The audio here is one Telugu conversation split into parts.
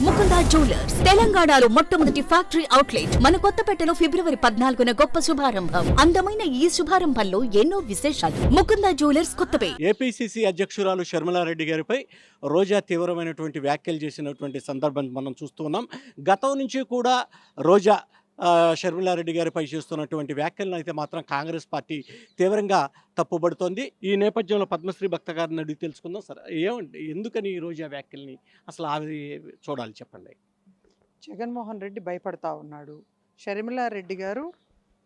ముకుందా జ్యువెలర్స్. తెలంగాణలో మొట్టమొదటి ఫ్యాక్టరీ అవుట్లెట్. మన కొత్తపేటలో ఫిబ్రవరి పద్నాలుగున గొప్ప శుభారంభం. అందమైన ఈ శుభారంభంలో ఎన్నో విశేషాలు. ముకుందా జ్యువెలర్స్ కొత్తపై ఏపీసీసీ అధ్యక్షురాలు శర్మలారెడ్డి గారిపై రోజా తీవ్రమైనటువంటి వ్యాఖ్యలు చేసినటువంటి సందర్భం మనం చూస్తున్నాం గతం నుంచి కూడా రోజా షర్మిలారెడ్డి గారిపై చేస్తున్నటువంటి వ్యాఖ్యలను అయితే మాత్రం కాంగ్రెస్ పార్టీ తీవ్రంగా తప్పుబడుతోంది. ఈ నేపథ్యంలో పద్మశ్రీ భక్త గారిని అడిగి తెలుసుకుందాం సార్. ఏమండి ఎందుకని ఈ రోజా వ్యాఖ్యల్ని అసలు అవి చూడాలి చెప్పండి. జగన్మోహన్ రెడ్డి భయపడతా ఉన్నాడు. షర్మిలారెడ్డి గారు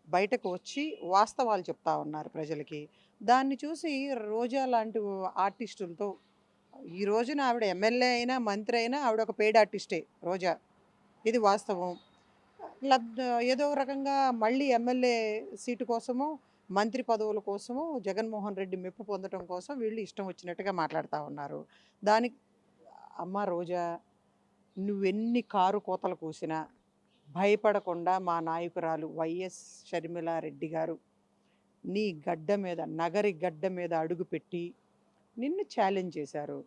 బయటకు వచ్చి వాస్తవాలు చెప్తా ఉన్నారు ప్రజలకి. దాన్ని చూసి రోజా లాంటి ఆర్టిస్టులతో ఈ రోజున ఆవిడ ఎమ్మెల్యే అయినా మంత్రి అయినా ఆవిడ ఒక పెయిడ్ ఆర్టిస్టే రోజా. ఇది వాస్తవం. లబ్ ఏదో రకంగా మళ్ళీ ఎమ్మెల్యే సీటు కోసము మంత్రి పదవుల కోసము జగన్మోహన్ రెడ్డి మెప్పు పొందడం కోసం వీళ్ళు ఇష్టం వచ్చినట్టుగా మాట్లాడుతూ ఉన్నారు. దానికి అమ్మ రోజా నువ్వెన్ని కారు కోతలు కూసినా భయపడకుండా మా నాయకురాలు వైఎస్ షర్మిలారెడ్డి గారు నీ గడ్డ మీద నగరి గడ్డ మీద అడుగుపెట్టి నిన్ను ఛాలెంజ్ చేశారు.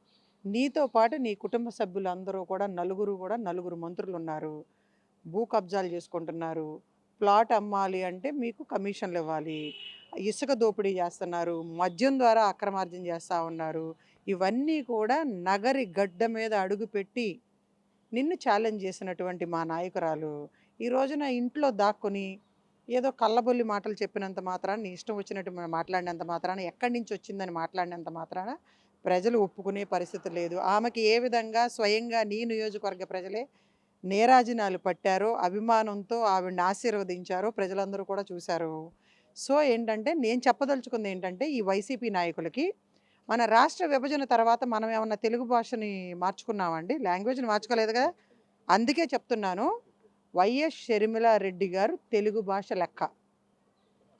నీతో పాటు నీ కుటుంబ సభ్యులందరూ కూడా నలుగురు కూడా నలుగురు మంత్రులు ఉన్నారు భూ కబ్జాలు చేసుకుంటున్నారు. ప్లాట్ అమ్మాలి అంటే మీకు కమిషన్లు ఇవ్వాలి. ఇసుక దోపిడీ చేస్తున్నారు. మద్యం ద్వారా అక్రమార్జన చేస్తూ ఉన్నారు. ఇవన్నీ కూడా నగరి గడ్డ మీద అడుగుపెట్టి నిన్ను ఛాలెంజ్ చేసినటువంటి మా నాయకురాలు ఈ రోజున ఇంట్లో దాక్కుని ఏదో కళ్ళబొల్లి మాటలు చెప్పినంత మాత్రాన నీ ఇష్టం వచ్చినట్టు మాట్లాడినంత మాత్రాన ఎక్కడి నుంచి వచ్చిందని మాట్లాడినంత మాత్రాన ప్రజలు ఒప్పుకునే పరిస్థితి లేదు. ఆమెకి ఏ విధంగా స్వయంగా నీ నియోజకవర్గ ప్రజలే నేరాజనాలు పట్టారో అభిమానంతో ఆవిడని ఆశీర్వదించారో ప్రజలందరూ కూడా చూశారు. సో ఏంటంటే నేను చెప్పదలుచుకుంది ఏంటంటే ఈ వైసీపీ నాయకులకి మన రాష్ట్ర విభజన తర్వాత మనం ఏమన్నా తెలుగు భాషని మార్చుకున్నామండి? లాంగ్వేజ్ని మార్చుకోలేదు కదా? అందుకే చెప్తున్నాను వైఎస్ షర్మిల రెడ్డి గారు తెలుగు భాష లెక్క.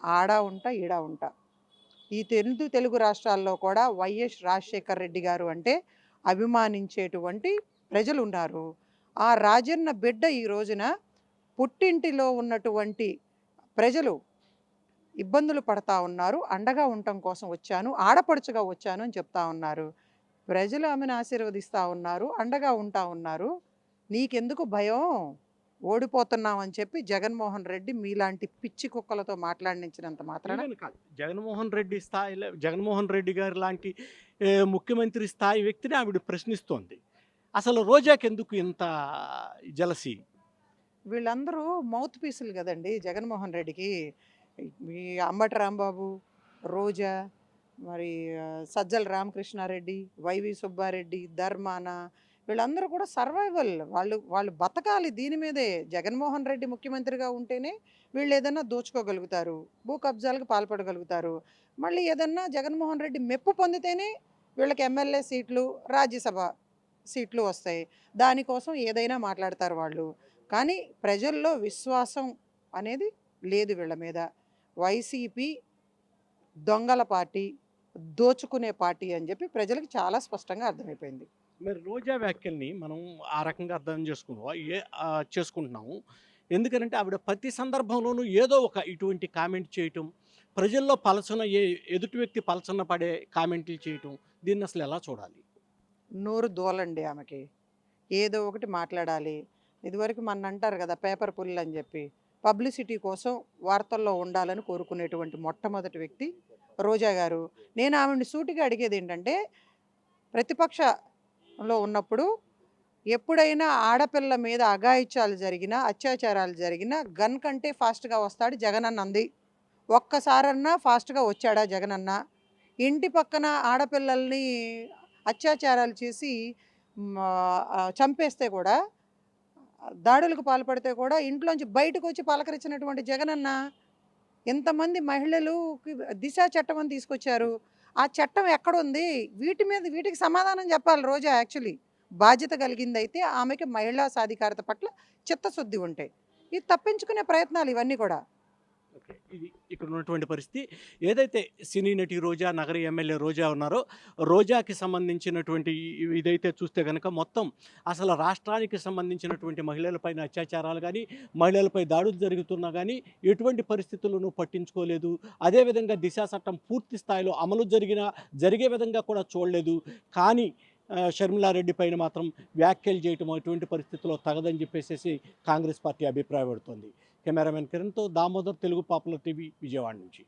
ఆడా ఉంటా ఈడా ఉంటా. ఈ తెలుగు తెలుగు రాష్ట్రాల్లో కూడా వైఎస్ రాజశేఖర్ రెడ్డి గారు అంటే అభిమానించేటువంటి ప్రజలు ఉన్నారు ఆ రాజన్న బిడ్డ ఈ రోజున పుట్టింటిలో ఉన్నటువంటి ప్రజలు ఇబ్బందులు పడతా ఉన్నారు. అండగా ఉండటం కోసం వచ్చాను. ఆడపడుచుగా వచ్చాను అని చెప్తా ఉన్నారు. ప్రజలు ఆమెను ఆశీర్వదిస్తూ ఉన్నారు. అండగా ఉంటా ఉన్నారు. నీకెందుకు భయం? ఓడిపోతున్నామని చెప్పి జగన్మోహన్ రెడ్డి మీలాంటి పిచ్చి కుక్కలతో మాట్లాడించినంత మాత్రమే జగన్మోహన్ రెడ్డి స్థాయిలో జగన్మోహన్ రెడ్డి గారు లాంటి ముఖ్యమంత్రి స్థాయి వ్యక్తిని ఆవిడ ప్రశ్నిస్తోంది. అసలు రోజాకి ఎందుకు ఇంత జలసి? వీళ్ళందరూ మౌత్ పీసులు కదండి జగన్మోహన్ రెడ్డికి. ఈ అంబటి రాంబాబు రోజా మరి సజ్జల రామకృష్ణారెడ్డి వైవి సుబ్బారెడ్డి ధర్మాన వీళ్ళందరూ కూడా సర్వైవల్. వాళ్ళు వాళ్ళు బతకాలి దీని మీదే. జగన్మోహన్ రెడ్డి ముఖ్యమంత్రిగా ఉంటేనే వీళ్ళు ఏదన్నా దోచుకోగలుగుతారు. భూ కబ్జాలకు పాల్పడగలుగుతారు. మళ్ళీ ఏదన్నా జగన్మోహన్ రెడ్డి మెప్పు పొందితేనే వీళ్ళకి ఎమ్మెల్యే సీట్లు రాజ్యసభ సీట్లు వస్తాయి. దానికోసం ఏదైనా మాట్లాడతారు వాళ్ళు. కానీ ప్రజల్లో విశ్వాసం అనేది లేదు వీళ్ళ మీద. వైసీపీ దొంగల పార్టీ దోచుకునే పార్టీ అని చెప్పి ప్రజలకు చాలా స్పష్టంగా అర్థమైపోయింది. మరి రోజా వ్యాఖ్యల్ని మనం ఆ రకంగా అర్థం చేసుకున్నాం ఏ చేసుకుంటున్నాము. ఎందుకంటే ఆవిడ ప్రతి సందర్భంలోనూ ఏదో ఒక ఇటువంటి కామెంట్ చేయటం ప్రజల్లో పలసన ఏ ఎదుటి వ్యక్తి పలసన పడే కామెంట్లు చేయటం దీన్ని అసలు ఎలా చూడాలి? నోరు దూలండి ఆమెకి. ఏదో ఒకటి మాట్లాడాలి. ఇదివరకు మన అంటారు కదా పేపర్ పుల్లు అని చెప్పి. పబ్లిసిటీ కోసం వార్తల్లో ఉండాలని కోరుకునేటువంటి మొట్టమొదటి వ్యక్తి రోజా గారు. నేను ఆవిడని సూటిగా అడిగేది ఏంటంటే ప్రతిపక్షంలో ఉన్నప్పుడు ఎప్పుడైనా ఆడపిల్ల మీద అఘాయిత్యాలు జరిగినా అత్యాచారాలు జరిగినా గన్ కంటే ఫాస్ట్గా వస్తాడు జగనన్న అంది. ఒక్కసారన్నా ఫాస్ట్గా వచ్చాడా జగనన్న? ఇంటి పక్కన ఆడపిల్లల్ని అత్యాచారాలు చేసి చంపేస్తే కూడా దాడులకు పాల్పడితే కూడా ఇంట్లోంచి బయటకు వచ్చి పలకరించినటువంటి జగనన్న ఎంతమంది మహిళలుకి దిశ చట్టం అని తీసుకొచ్చారు. ఆ చట్టం ఎక్కడుంది? వీటి మీద వీటికి సమాధానం చెప్పాలి రోజా యాక్చువల్లీ. బాధ్యత కలిగిందైతే ఆమెకి మహిళా సాధికారత పట్ల చిత్తశుద్ధి ఉంటాయి ఇది తప్పించుకునే ప్రయత్నాలు ఇవన్నీ కూడా. ఓకే. ఇది ఇక్కడ ఉన్నటువంటి పరిస్థితి. ఏదైతే సినీ నటి రోజా నగర ఎమ్మెల్యే రోజా ఉన్నారో రోజాకి సంబంధించినటువంటి ఇదైతే చూస్తే కనుక మొత్తం అసలు రాష్ట్రానికి సంబంధించినటువంటి మహిళలపైన అత్యాచారాలు కానీ మహిళలపై దాడులు జరుగుతున్నా కానీ ఎటువంటి పరిస్థితులను పట్టించుకోలేదు. అదేవిధంగా దిశా చట్టం పూర్తి స్థాయిలో అమలు జరిగిన జరిగే విధంగా కూడా చూడలేదు. కానీ షర్మిలారెడ్డి పైన మాత్రం వ్యాఖ్యలు చేయటం అటువంటి పరిస్థితిలో తగదని చెప్పేసి కాంగ్రెస్ పార్టీ అభిప్రాయపడుతోంది. కెమెరామెన్ కిరణ్తో దామోదర్ తెలుగు పాపులర్ టీవీ విజయవాడ నుంచి.